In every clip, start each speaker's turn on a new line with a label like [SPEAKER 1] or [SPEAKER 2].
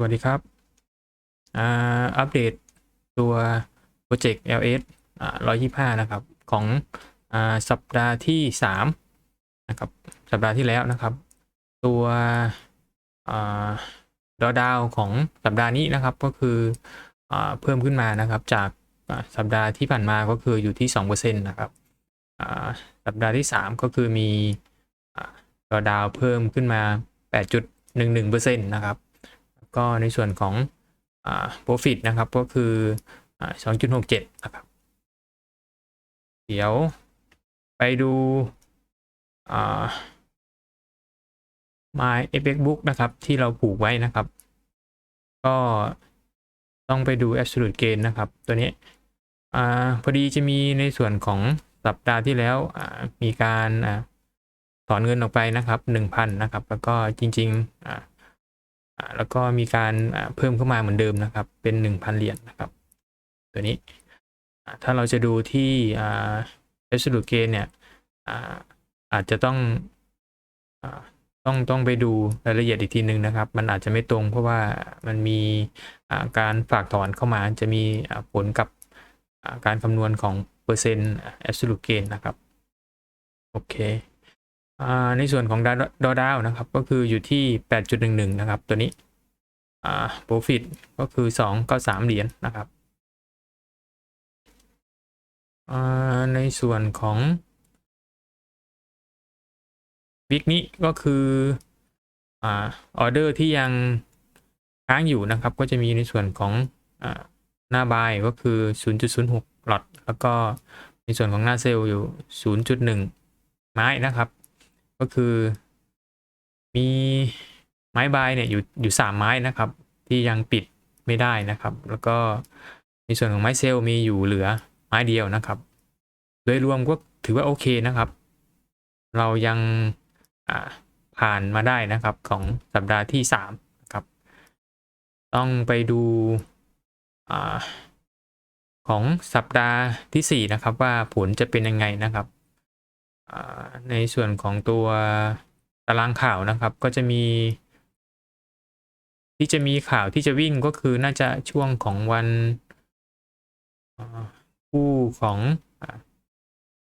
[SPEAKER 1] สวัสดีครับ อ่า อัปเดตตัวโปรเจกต์ LS อ่า125 นะครับ ของ อ่า สัปดาห์ที่ 3 นะครับ สัปดาห์ที่แล้วนะครับ ตัว อ่าดอดาวของสัปดาห์นี้นะครับ ก็คือ อ่า เพิ่มขึ้นมานะครับ จากสัปดาห์ที่ผ่านมาก็คืออยู่ที่ 2%นะครับ อ่า สัปดาห์ที่ 3 ก็คือมีอ่าดอดาวเพิ่มขึ้นมา 8.11%นะครับ ก็ในส่วนของอ profit นะครับก็คืออ2.67 นะครับ เดี๋ยวไปดูอ่า My FX Book นะครับ ที่เราผูกไว้นะครับ ก็ต้องไปดู Absolute Gain นะครับ ตัวนี้อพอดีจะมีในส่วนของสัปดาห์ที่แล้วมีการอถอนเงินออกไปนะครับ 1,000 นะครับ แล้วก็จริงๆอ แล้วก็มีการเพิ่มเข้ามาเหมือนเดิมนะครับ เป็น 1,000 เหรียญนะครับ ตัวนี้ ถ้าเราจะดูที่อ่า absolute gain เนี่ยอาจจะต้องต้องต้องไปดูรายละเอียดอีกทีหนึ่งนะครับ มันอาจจะไม่ตรงเพราะว่ามันมีการฝากถอนเข้ามาจะมีผลกับการคำนวณของเปอร์เซ็นต์ absolute gain นะครับ โอเค ในส่วนของดอดาวนะครับ ก็คืออยู่ที่ 8.11 นะครับ ตัวนี้อ่า profit ก็คือ2ก็3เหรียญนะครับ ในส่วนของวิกนี้ก็คือออเดอร์ที่ยังค้างอยู่นะครับ ก็จะมีในส่วนของอหน้าบายก็คือ 0.06 หลอตแล้วก็ในส่วนของหน้าเซลล์อยู่ 0.1 ไม้นะครับ ก็คือ มีไม้บายเนี่ยอยู่อยู่สามไม้นะครับ ที่ยังปิดไม่ได้นะครับ แล้วก็ในส่วนของไม้เซลล์มีอยู่เหลือไม้เดียวนะครับ โดยรวมก็ถือว่าโอเคนะครับ เรายังผ่านมาได้นะครับของสัปดาห์ที่สามนะครับ ต้องไปดูอของสัปดาห์ที่สี่นะครับ ว่าผลจะเป็นยังไงนะครับ ในส่วนของตัวตารางข่าวนะครับ ก็จะมี ที่จะมีข่าวที่จะวิ่งก็คือน่าจะช่วงของวันคู่ของ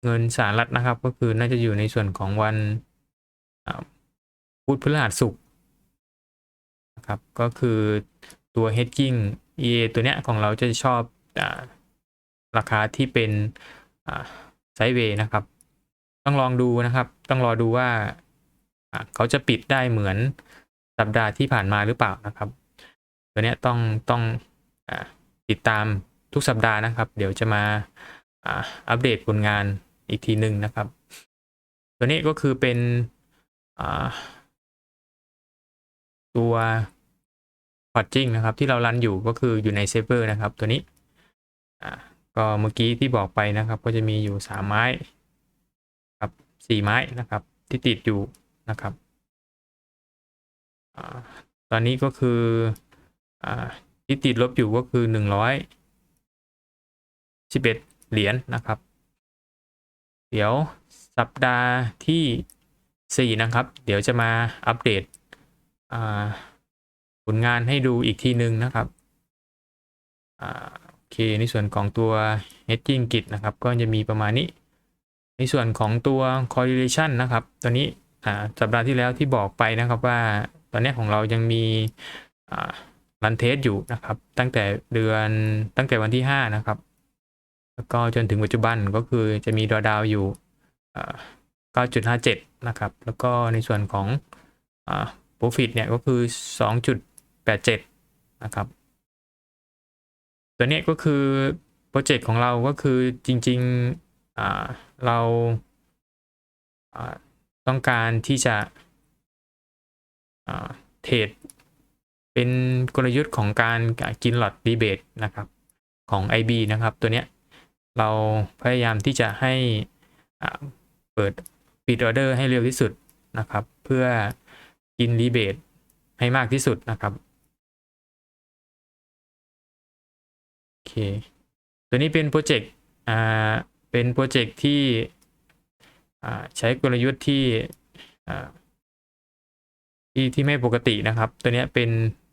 [SPEAKER 1] เงินสหรัฐนะครับ ก็คือน่าจะอยู่ในส่วนของวันพุธพฤหัสศุกร์นะครับ ก็คือตัว hedging EA ตัวเนี้ยของเราจะชอบอราคาที่เป็นไซด์เวย์นะครับ ต้องลองดูนะครับ ต้องรอดูว่าเขาจะปิดได้เหมือนสัปดาห์ที่ผ่านมาหรือเปล่านะครับตัวนี้ต้องต้องอติดตามทุกสัปดาห์นะครับ เดี๋ยวจะมาอัปเดตผลงานอีกทีหนึ่งนะครับ ตัวนี้ก็คือเป็นตัวพอร์จิ้งนะครับ ที่เรารันอยู่ก็คืออยู่ในเซฟเวอร์นะครับ ตัวนี้ก็เมื่อกี้ที่บอกไปนะครับ ก็จะมีอยู่สามไม้ สี่ไม้นะครับ ที่ติดอยู่นะครับอตอนนี้ก็คืออที่ติดลบอยู่ก็คือหนึ่งร้อยสิบเอ็ดเหรียญนนะครับ เดี๋ยวสัปดาห์ที่สี่นะครับ เดี๋ยวจะมาอัปเดตผลงานให้ดูอีกทีหนึ่งนะครับโอเคในส่วนของตัว hedging กิจนะครับ ก็จะมีประมาณนี้ ในส่วนของตัว correlation นะครับตัวนี้สัปดาห์ที่แล้วที่บอกไปนะครับว่าตอนนี้ของเรายังมีรันเทสอยู่นะครับ ตั้งแต่เดือนตั้งแต่วันที่ 5 นะครับ แล้วก็จนถึงปัจจุบันก็คือจะมีดอดาวอยู่ 9.57 นะครับ แล้วก็ในส่วนของ profit เนี่ยก็คือ 2.87 นะครับ ตัวนี้ก็คือโปรเจกต์ของเราก็คือจริง ๆ เราต้องการที่จะเทรดเป็นกลยุทธ์ของการกินหลอดดีเบตนะครับของ IB นะครับตัวเนี้ยเราพยายามที่จะให้เปิดปิดออเดอร์ให้เร็วที่สุดนะครับ เพื่อกินรีเบตให้มากที่สุดนะครับโอเค ตัวนี้เป็นโปรเจกต์อ่า เป็นโปรเจกต์ที่ใช้กลยุทธ์ที่ที่ที่ไม่ปกตินะครับ ตัวนี้เป็น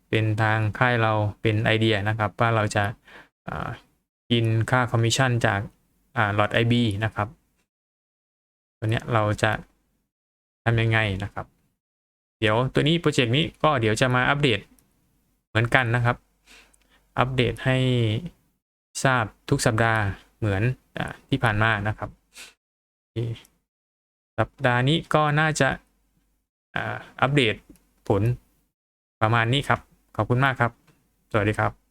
[SPEAKER 1] เป็นทางค่ายเราเป็นไอเดียนะครับว่าเราจะกินค่าคอมมิชชั่นจากหลอด IB นะครับ ตัวนี้เราจะทำยังไงนะครับ เดี๋ยวตัวนี้โปรเจกต์นี้ก็เดี๋ยวจะมาอัปเดตเหมือนกันนะครับ อัปเดตให้ทราบทุกสัปดาห์เหมือน ที่ผ่านมานะครับสัปดาห์นี้ก็น่าจะอัปเดตผลประมาณนี้ครับ ขอบคุณมากครับ สวัสดีครับ